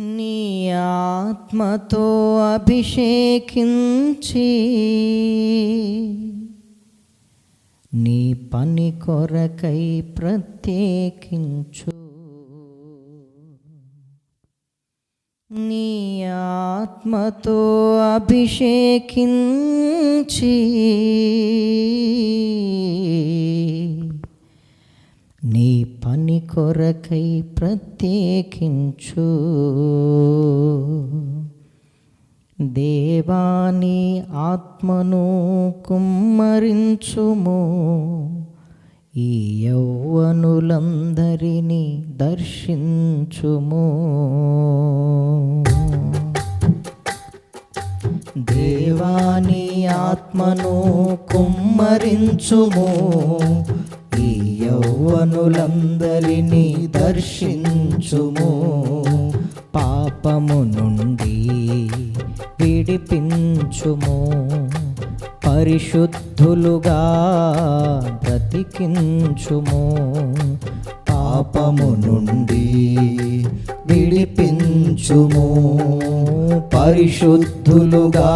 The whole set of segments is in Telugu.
నీ ఆత్మతో అభిషేకించి నీ పని కొరకై ప్రత్యేకించు నీ ఆత్మతో అభిషేకించి నీ పని కొరకై ప్రత్యేకించు. దేవాని ఆత్మను కుమ్మరించుము. ఈ యౌవనులందరినీ దర్శించుము. దేవాని ఆత్మను కుమ్మరించుము. యౌవనులందరినీ దర్శించుము. పాపము నుండి విడిపించుము. పరిశుద్ధులుగా బ్రతికించుము. పాపము నుండి విడిపించుము. పరిశుద్ధులుగా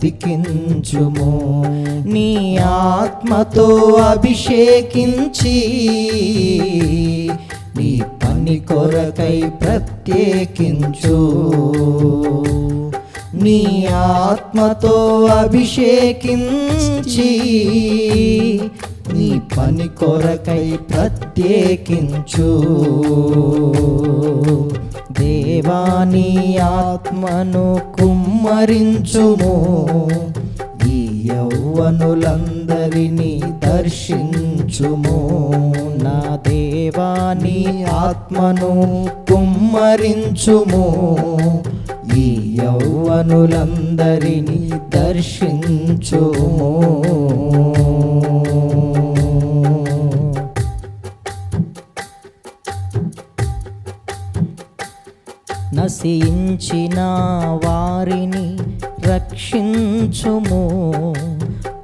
బ్రతికించుము. నీ ఆత్మతో అభిషేకించి నీ పని కొరకై ప్రత్యేకించు. నీ ఆత్మతో అభిషేకించి నీ పని కొరకై ప్రత్యేకించు. దేవాని ఆత్మను కుమ్మరించుము ఈ యౌవనులందరినీ దర్శించుము. నా దేవాని ఆత్మను కుమ్మరించుము. ఈ యౌవనులందరినీ దర్శించుము. నశించిన వారిని రక్షించుము.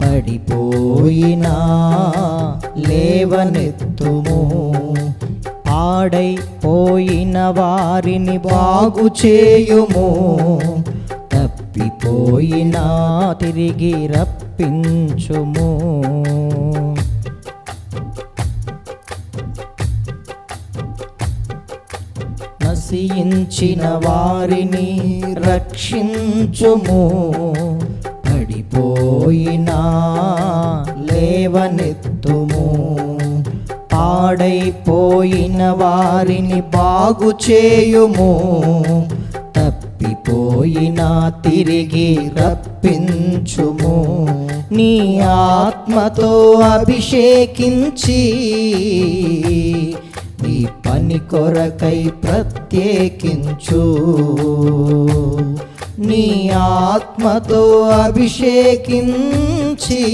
పడిపోయినా లేవనెత్తుము. పాడైపోయిన వారిని బాగు చేయుము. తప్పిపోయినా తిరిగి రప్పించుము. ఆశయించిన వారిని రక్షించుము. పడిపోయినా లేవనెత్తుము. పాడైపోయిన వారిని బాగు చేయుము. తప్పిపోయినా తిరిగి రప్పించుము. నీ ఆత్మతో అభిషేకించి పని కొరకై ప్రత్యేకించు. నీ ఆత్మతో అభిషేకించి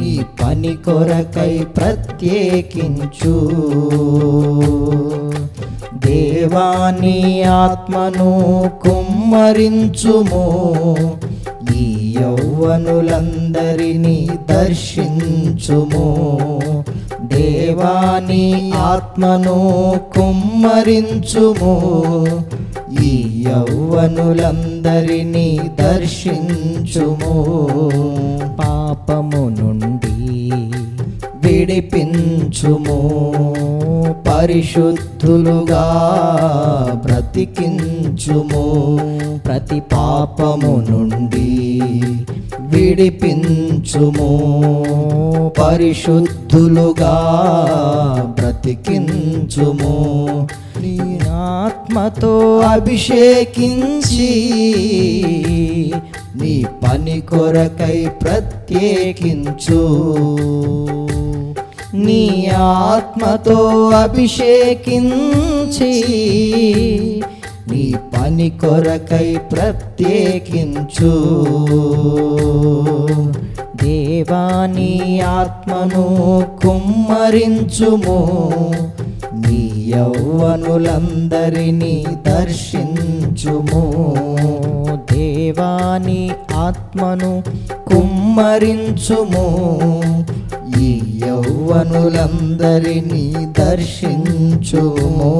నీ పని కొరకై ప్రత్యేకించు. దేవాని ఆత్మను కుమ్మరించుము. ఈ యౌవనులందరినీ దర్శించుము. దేవాని ఆత్మను కుమ్మరించుము. ఈ యౌవనులందరినీ దర్శించుము. పాపము నుండి విడిపించుము. పరిశుద్ధులుగా బ్రతికించుము. ప్రతి పాపము నుండి విడిపించుము. పరిశుద్ధులుగా బ్రతికించుము. నీ ఆత్మతో అభిషేకించి నీ పని కొరకై ప్రత్యేకించు. నీ ఆత్మతో అభిషేకించి నీ పని కొరకై ప్రత్యేకించు. దేవాని ఆత్మను కుమ్మరించుము. నీ యౌవనులందరినీ దర్శించుము. దేవాని ఆత్మను కుమ్మరించుము. ఈ యౌవనులందరినీ దర్శించుము.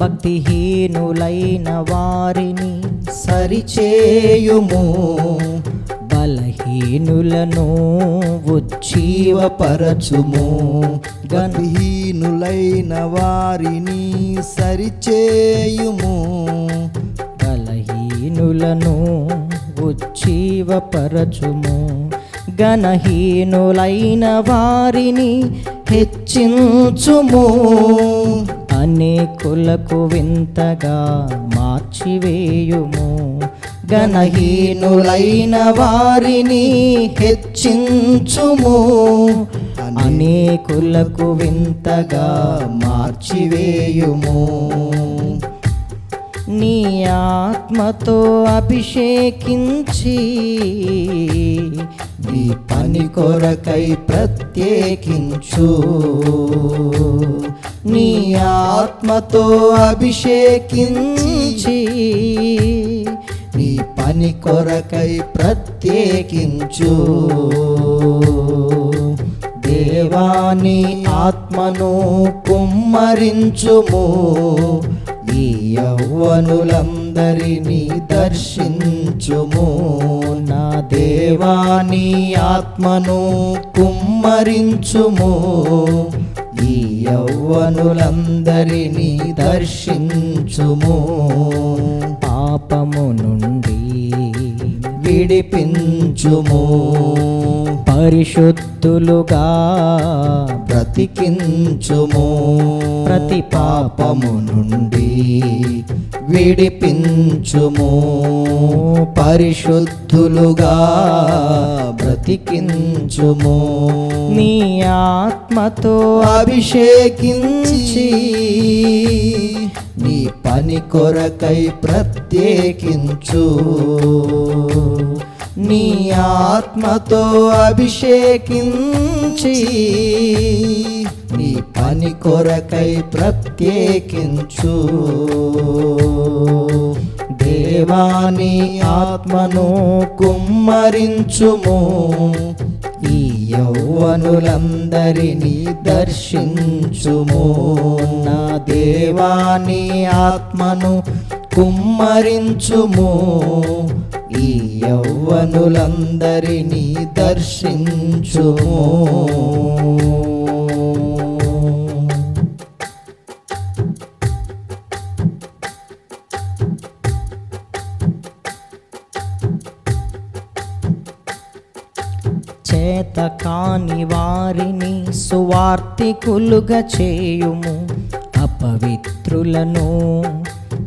భక్తిహీనులైన వారిని సరిచేయుము. బలహీనులను ఉజ్జీవపరచుము. జీవపరచుము గతిహీనులైన వారిని సరిచేయుము. బలహీనులను ఉజ్జీవపరచుము. గణహీనులైన వారిని హెచ్చించుము. అనేకులకు వింతగా మార్చివేయుము. గణహీనులైన వారిని హెచ్చించుము. అనేకులకు వింతగా మార్చివేయుము. నీ ఆత్మతో అభిషేకించి నీ పని కొరకై ప్రత్యేకించు. నీ ఆత్మతో అభిషేకించి నీ పని కొరకై ప్రత్యేకించు. దేవాని ఆత్మను కుమ్మరించుము ఈ యవ్వనులందరినీ దర్శించుము. నా దేవాని ఆత్మను కుమ్మరించుము ఈ యౌవనులందరినీ దర్శించుము. పాపము నుండి విడిపించుము పరిశుద్ధులుగా బ్రతికించుము. ప్రతి పాపము నుండి విడిపించుము. పరిశుద్ధులుగా బ్రతికించుము. నీ ఆత్మతో అభిషేకించి నీ పని కొరకై ప్రత్యేకించు. నీ ఆత్మతో అభిషేకించి నీ పని కొరకై ప్రత్యేకించు. దేవాని ఆత్మను కుమ్మరించుము. ఈ యౌవనులందరినీ దర్శించుము. నా దేవాని ఆత్మను కుమ్మరించుము. ఈ యౌవనులందరినీ దర్శించుము. చేత కాని వారిని సువార్తికులుగా చేయుము. అపవిత్రులను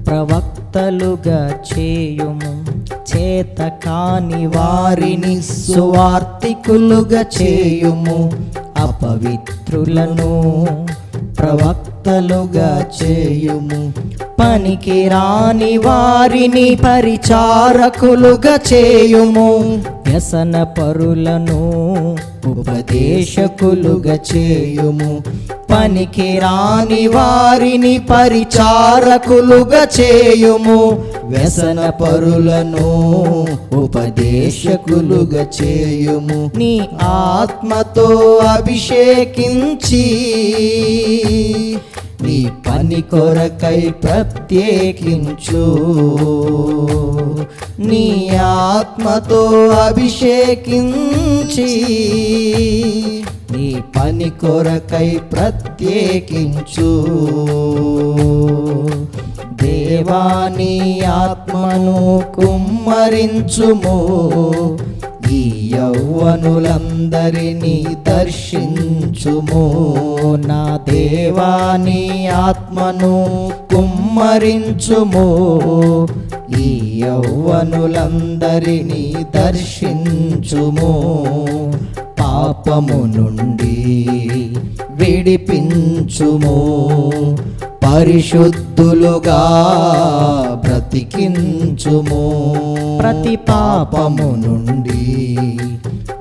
ప్రవక్తలుగా చేయుము. చేత కాని వారిని సువార్తికులుగా చేయుము. అపవిత్రులను ప్రవక్తలుగా చేయుము. పనికి రాని వారిని పరిచారకులుగా చేయుము. వ్యసన పరులను ఉపదేశకులుగా చేయుము. పనికి రాని వారిని పరిచారకులుగా చేయుము. వ్యసన పరులను ఉపదేశకులుగా చేయుము. నీ ఆత్మతో అభిషేకించి నీ పని కొరకై ప్రత్యేకించు. నీ ఆత్మతో అభిషేకించి నీ పని కొరకై ప్రత్యేకించు. దేవాని ఆత్మను కుమ్మరించుము. ఈ యౌవనులందరినీ దర్శించుము. నా దేవాని ఆత్మను కుమ్మరించుము. ఈ యౌవనులందరినీ దర్శించుము. పాపము నుండి విడిపించుము. పరిశుద్ధులుగా బ్రతికించుము. ప్రతి పాపము నుండి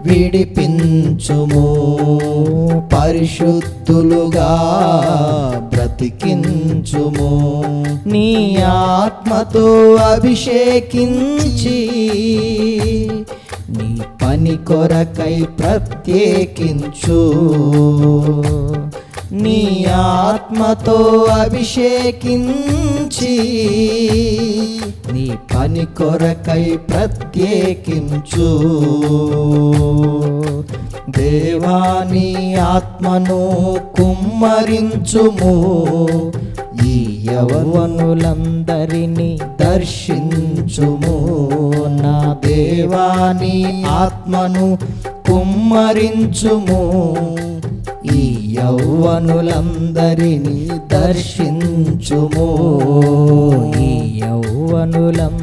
విడిపించుము. పరిశుద్ధులుగా బ్రతికించుము. నీ ఆత్మతో అభిషేకించి నీ పని కొరకై ప్రత్యేకించు. నీ ఆత్మతో అభిషేకించి నీ పని కొరకై ప్రత్యేకించు. దేవాని ఆత్మను కుమ్మరించుము. ఈ యవనులందరినీ దర్శించుము. నా దేవాని ఆత్మను కుమ్మరించుము. ఈ యౌవనులందరినీ దర్శించుము. ఈ యౌవనులం